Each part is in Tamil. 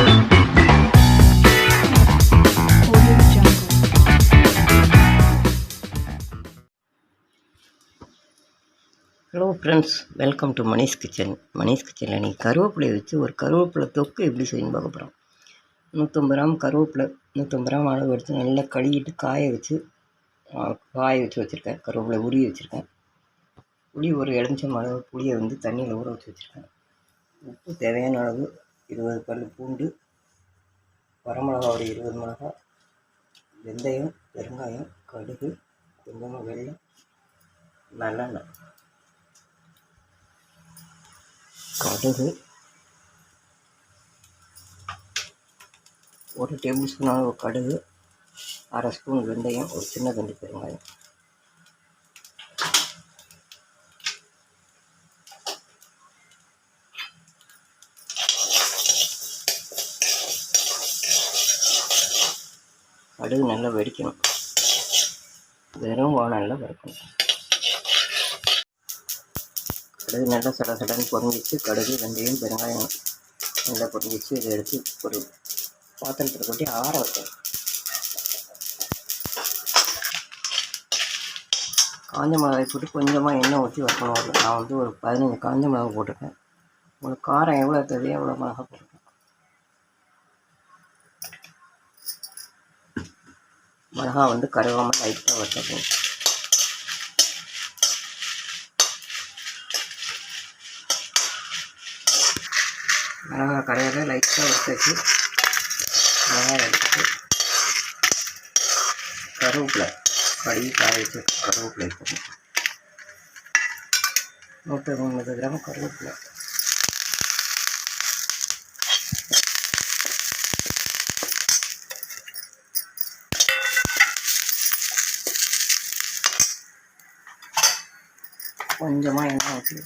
Hello friends welcome to Manish kitchen Manish கிச்சனில் இன்றைக்கி கருவேப்பிலையை வச்சு ஒரு கருவேப்பிலை தொக்கு எப்படி செய்யணும் பார்க்க போகிறோம் நூற்றம்பது கிராம் கருவேப்பிலை நூற்றம்பது கிராம் அளவு எடுத்து நல்லா கழுவிட்டு காய வச்சு காய வச்சு வச்சுருக்கேன். கருவேப்பிலை உரிய வச்சுருக்கேன். புளி ஒரு எலுமிச்சம் அளவு புளியை வந்து தண்ணியில் ஊற வச்சு வச்சுருக்கேன். உப்பு தேவையான அளவு இருபது பல் பூண்டு வரமிளகா ஒரு இருபது மிளகா வெந்தயம் பெருங்காயம் கடுகு கொஞ்சமாக வெள்ளம் நல்லெண்ணெய். கடுகு ஒரு டேபிள் ஸ்பூன் அளவு கடுகு அரை ஸ்பூன் வெந்தயம் ஒரு சின்ன தண்டு பெருங்காயம். கடுகு நல்லா வெடிக்கணும். வெறும் வானலில் வறுக்கணும். கடுகு நல்லா சட சடன்னு பொறிஞ்சிச்சு. கடுகு வெந்தயம் பெருங்காயம் நல்லா பொறிஞ்சிச்சு. இதை எடுத்து ஒரு பாத்திரத்தில் கொட்டி ஆற வைக்கணும். காஞ்ச மிளகாய் போட்டு கொஞ்சமாக எண்ணெய் ஊற்றி வைக்கணும் நான் வந்து ஒரு பதினஞ்சு காஞ்ச மிளகாய் போட்டிருக்கேன். உங்களுக்கு காரம் எவ்வளோ தேவையோ எவ்வளோ மிளகா போட்டிருக்கேன் மிளகா வந்து கருவாமல் லைட்டாக வட்டணும் மிளகா கடையில் லைட்டாக வச்சு மிளகாய் எடுத்து கருவேப்பிலை கழுவி காய வச்சு கருவேப்பிலை போடணும் நூற்றி முந்நூறு கிராம் கருவேப்பிலை. கொஞ்சமாக எண்ணெய் ஊற்றி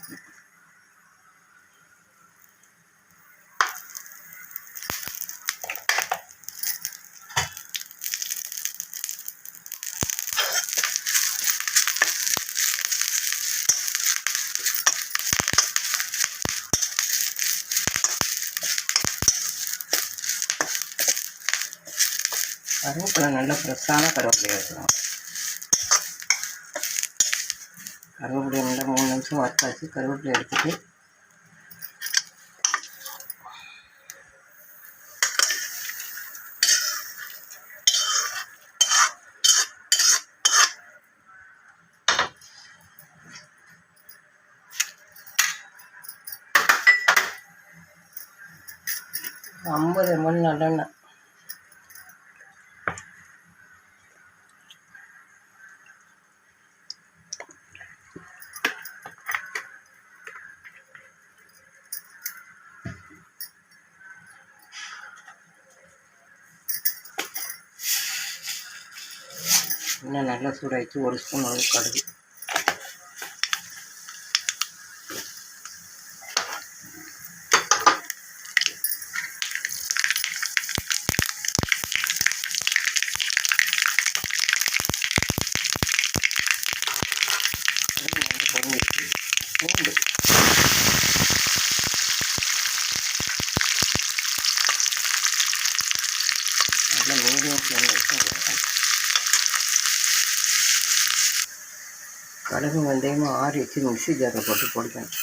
கருவேப்பிலை நல்ல ஃப்ரெஷ்ஷான கருவேப்பிலையை வைக்கணும் கருவேப்பிலை நல்லா மூணு நிமிஷம் வறுத்தாச்சு கருவேப்பிலை எடுத்துட்டு ஐம்பது எம்எல் நல்லெண்ணெய். இன்னும் நல்லா சூடாயிடுச்சு ஒரு ஸ்பூன் அளவு கடுகு. பூண்டு நல்லா மீடியம் ஃப்ளேமில் வச்சு வறுக்கணும். கடுகு வெந்தயமும் ஆறி வச்சு மிக்ஸி ஜாரில் போட்டு பொடிக்கணும்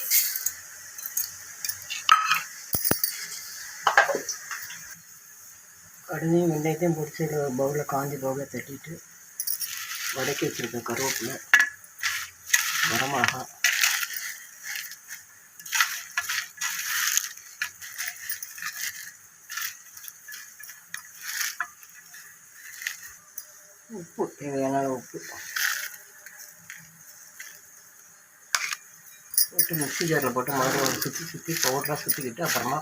கடுகையும் வெந்தயத்தையும் பிடிச்சி பவுலில் காஞ்சி பவுலில் தட்டிட்டு வடக்கி வச்சுருக்க கருவேப்பிலை. வரமிளகா உப்பு தேவையான உப்பு. போட்டு மிக்ஸி ஜாரில் போட்டு மறுபடியும் ஒரு சுற்றி சுற்றி பவுடராக சுற்றிக்கிட்டு அப்புறமா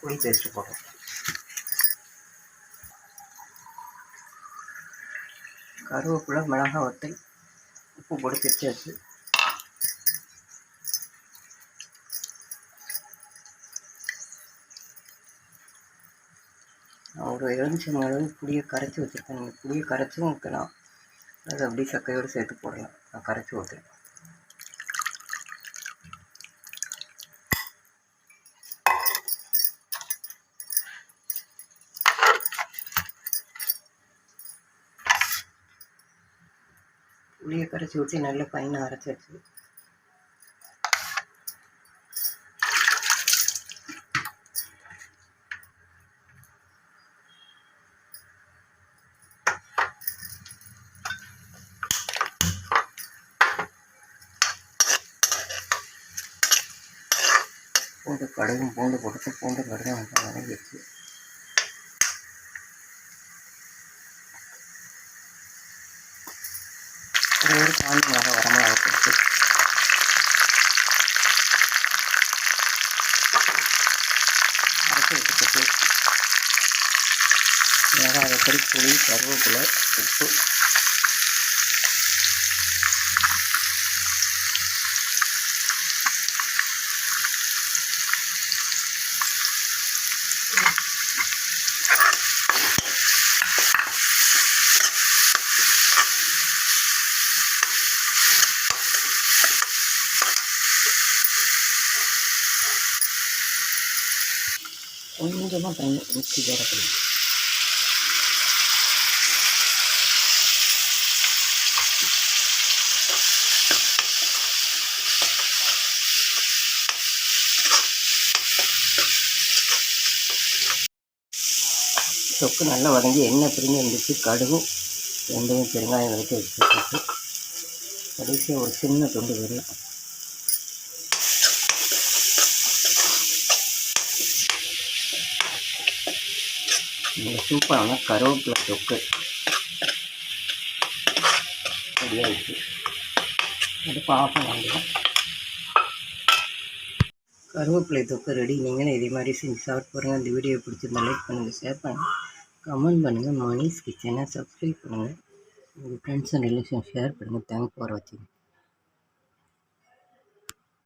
புளி பேஸ்ட்டு போடுறோம் கருவேப்பிலை மிளகாய் வத்தல் உப்பு போட்டு திரிச்சு வச்சு ஒரு எலுமிச்சம் அளவு புளியை கரைச்சி வச்சுருக்கேன். நீங்கள் புளியை கரைச்சும் ஊற்றலாம் அது அப்படியே சக்கையோடு சேர்த்து போடலாம். நான் கரைச்சி ஊற்றுறேன் புளியை கரைச்சி ஊற்றி நல்லா ஃபைனாக அரைச்சிருச்சு பூண்டு கடுகும் பூண்டு போட்டு பூண்டு கடுகும் வந்து இது ஒரு காஞ்சி மிளகா வரமிளகா போட்டு அரைச்சி வச்சுக்கிட்டு மிளகாய் வெத்தரி புளி கருவேப்பிலை உப்பு கொஞ்சமாக தண்ணி ஊற்றி ஜாரப்படி தொக்கு நல்லா வதங்கி எண்ணெய் பிரிஞ்சு வந்துச்சு கடுகு ரெண்டையும் பெருங்காயம் வரைக்கும் எடுத்து கடைசியாக ஒரு சின்ன துண்டு வெள்ளம் இந்த சூப்பரான கருவேப்பிலை தொக்கு. ரெடி இருக்குது அது ஆஃப் பண்ணிடலாம் கருவேப்பிலை தொக்கு ரெடி நீங்களும் இதே மாதிரி செஞ்சு சாப்பிட்டு பாருங்கள் இந்த வீடியோ பிடிச்சிருந்தா லைக் பண்ணுங்கள் ஷேர் பண்ணுங்கள் கமெண்ட் பண்ணுங்கள் மணிஸ் கிச்சனை சப்ஸ்கிரைப் பண்ணுங்கள் உங்கள் ஃப்ரெண்ட்ஸ் அண்ட் ரிலேஷன் ஷேர் பண்ணுங்கள் தேங்க்ஸ் ஃபார் வாட்சிங்